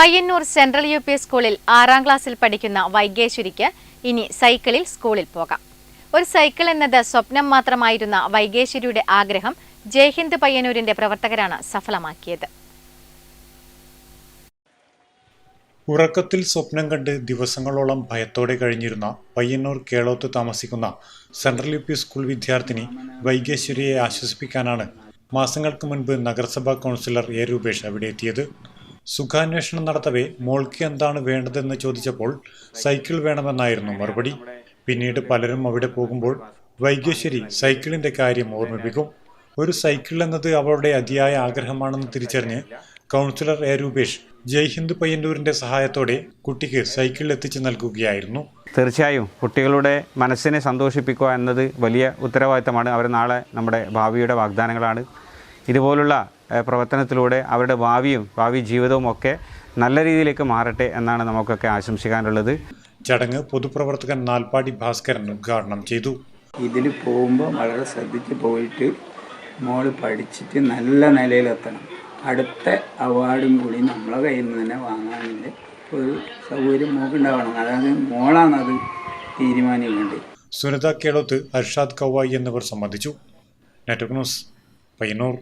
Payyanur central U P സ്കൂളിൽ ആറാം ക്ലാസ്സിൽ പഠിക്കുന്ന വൈകേശ്വരിക്ക് ഇനി സൈക്കിളിൽ സ്കൂളിൽ പോകാം. ഒരു സൈക്കിൾ എന്നത് സ്വപ്നം മാത്രമായിരുന്ന വൈകേശ്വരിയുടെ ആഗ്രഹം ജയ്ഹിന്ദ് പയ്യന്നൂരിന്റെ പ്രവർത്തകരാണ് സഫലമാക്കിയത്. ഉറക്കത്തിൽ സ്വപ്നം കണ്ട് ദിവസങ്ങളോളം ഭയത്തോടെ കഴിഞ്ഞിരുന്ന പയ്യന്നൂർ കേളോത്ത് താമസിക്കുന്ന സെൻട്രൽ യു പി സ്കൂൾ വിദ്യാർത്ഥിനി വൈകേശ്വരിയെ ആശ്വസിപ്പിക്കാനാണ് മാസങ്ങൾക്ക് മുൻപ് നഗരസഭാ കൗൺസിലർ എ രൂപേഷ് അവിടെ എത്തിയത്. സുഖാന്വേഷണം നടത്തവേ മോൾക്ക് എന്താണ് വേണ്ടതെന്ന് ചോദിച്ചപ്പോൾ സൈക്കിൾ വേണമെന്നായിരുന്നു മറുപടി. പിന്നീട് പലരും അവിടെ പോകുമ്പോൾ വൈകേശ്വരി സൈക്കിളിന്റെ കാര്യം ഓർമ്മിപ്പിക്കും. ഒരു സൈക്കിൾ എന്നത് അവളുടെ അതിയായ ആഗ്രഹമാണെന്ന് തിരിച്ചറിഞ്ഞ് കൗൺസിലർ എ. രൂപേഷ് ജയ്ഹിന്ദ് പയ്യന്നൂരിന്റെ സഹായത്തോടെ കുട്ടിക്ക് സൈക്കിൾ എത്തിച്ചു നൽകുകയായിരുന്നു. തീർച്ചയായും കുട്ടികളുടെ മനസ്സിനെ സന്തോഷിപ്പിക്കുക എന്നത് വലിയ ഉത്തരവാദിത്തമാണ്. അവർ നാളെ നമ്മുടെ ഭാവിയുടെ വാഗ്ദാനങ്ങളാണ്. ഇതുപോലുള്ള പ്രവർത്തനത്തിലൂടെ അവരുടെ ഭാവിയും ഭാവി ജീവിതവും ഒക്കെ നല്ല രീതിയിലേക്ക് മാറട്ടെ എന്നാണ് നമുക്കൊക്കെ ആശംസിക്കാനുള്ളത്. ചടങ്ങ് പൊതുപ്രവർത്തകൻ നാൽപ്പാടി ഭാസ്കരൻ ഉദ്ഘാടനം ചെയ്തു. ഇതിൽ പോകുമ്പോൾ വളരെ ശ്രദ്ധിച്ച് പോയിട്ട് മോൾ പഠിച്ചിട്ട് നല്ല നിലയിലെത്തണം. അടുത്ത അവാർഡും കൂടി നമ്മളെ കയ്യിൽ നിന്ന് തന്നെ വാങ്ങാനുള്ള ഒരു സൗകര്യം മോക്കുണ്ടാവണം. അതായത് മോളാണത് തീരുമാനിക്കേണ്ടത്. സുനിത കേളോത്ത് അർഷാദ് കവായി എന്നിവർ സംബന്ധിച്ചു. നെറ്റ്വർക്ക് ന്യൂസ് പയ്യന്നൂർ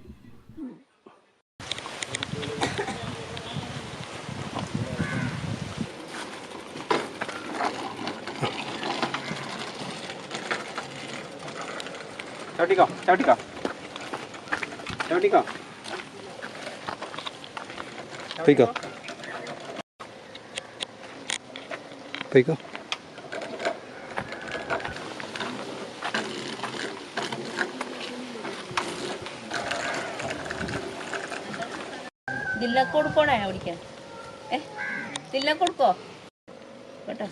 ചവിട്ടിക്കോ ചവിട്ടിക്കോ ചവിട്ടിക്കോ പോയിക്കോ പോയിക്കോ ജില്ല കൊടുക്കണേ ഓടിക്കാൻ ഏ? ജില്ല കൊടുക്കോ കേട്ടോ.